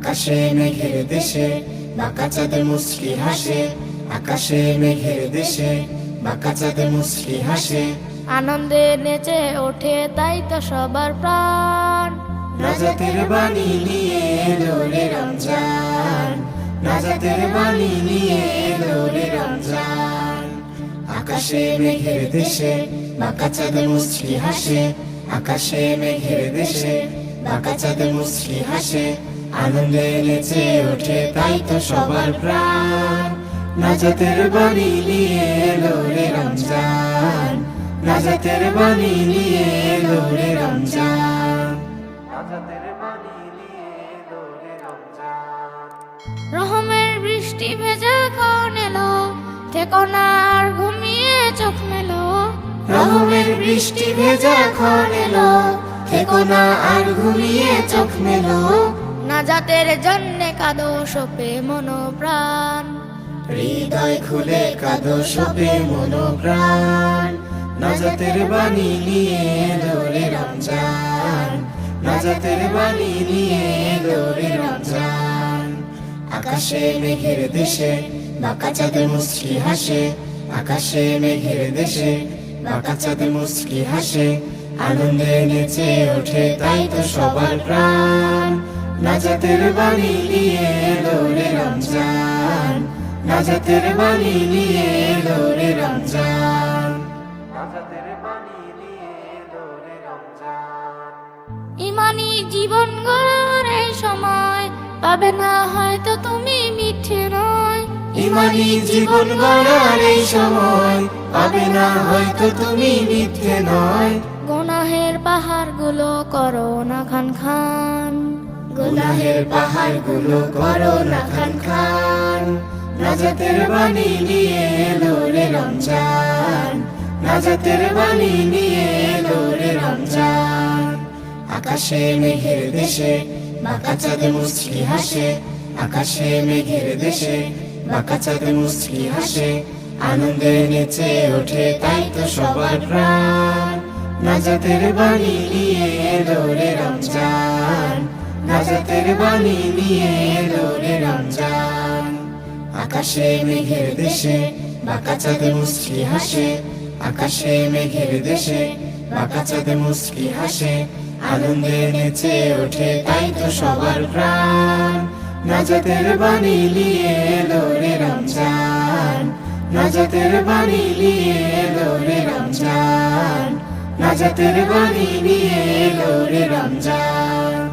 আকাশে মেঘের দেশে বাঁকা চাঁদে মুসকি হাসে আকাশে মেঘের দেশে বাঁকা চাঁদে মুসকি হাসে। আনন্দে নেচে ওঠে তাই তো সবার প্রাণ। নাজাতের বাণী নিয়ে এলো রে রমজান নাজাতের বাণী নিয়ে এলো রে রমজান। আকাশে মেঘের দেশে বাঁকা চাঁদে মুসকি হাসে আকাশে মেঘের দেশে বাঁকা চাঁদে মুসকি হাসে আনন্দে নেচে ওঠে তাই তো সবার প্রাণ। নাজাতের বাণী নিয়ে এলো রে রমজান। নাজাতের বাণী নিয়ে এলো রে রমজান। রহমের বৃষ্টি ভেজা খন এলো থেকো না আর ঘুমিয়ে চোখ মেলো। রহমের বৃষ্টি ভেজা খন এলো থেকো না আর ঘুমিয়ে চোখ মেলো। নাজাতের জন্যে কাদো সোপে মনো প্রাণ হৃদয় খুলে কাঁদো সবে মনোপ্রাণ। নাজাতের বাণী নিয়ে রে রমজান। নাজাতের বাণী নিয়ে রে রমজান। আকাশে মেঘের দেশে, বাঁকা চাঁদে মুসকি হাসে। আকাশে মেঘের দেশে, বাঁকা চাঁদে মুসকি হাসে। আনন্দে নেচে ওঠে তাই তো সবার প্রাণ। নাজাতের বাণী নিয়ে এলো রে রমজান। নাজাতের বাণী নিয়ে এলো রে রমজান। ইমানি জীবন গড়ার এই সময় পাবে না হয়তো তুমি মিঠে নয়। ইমানি জীবন গড়ার এই সময় পাবে না হয়তো তুমি মিথ্যে নয়। গুনাহের পাহাড়গুলো করো না খান খান গুনাহের পাহাড়গুলো করো না খান খান। নাজাতের বাণী নিয়ে রে রমজান। নাজাতের বাণী নিয়ে রে রমজান। আকাশে মেঘের দেশে বাঁকা চাঁদে মুসকি হাসে। আকাশে মেঘের দেশে বাঁকা চাঁদে মুসকি হাসে। আনন্দে নেচে ওঠে তাই তো সবার প্রাণ। নাজাতের বাণী নিয়ে রে রমজান। নাজাতের বাণী নিয়ে রে রমজান। আকাশে মেঘের দেশে, বাঁকা চাঁদে মুসকি হাসে। আকাশে মেঘের দেশে, বাঁকা চাঁদে মুসকি হাসে। আনন্দে নেচে ওঠে তাই তো সবার প্রাণ। নাজাতের বাণী নিয়ে রে রমজান। নাজাতের বাণী নিয়ে রে রমজান। নাজাতের বাণী নিয়ে রে রমজান।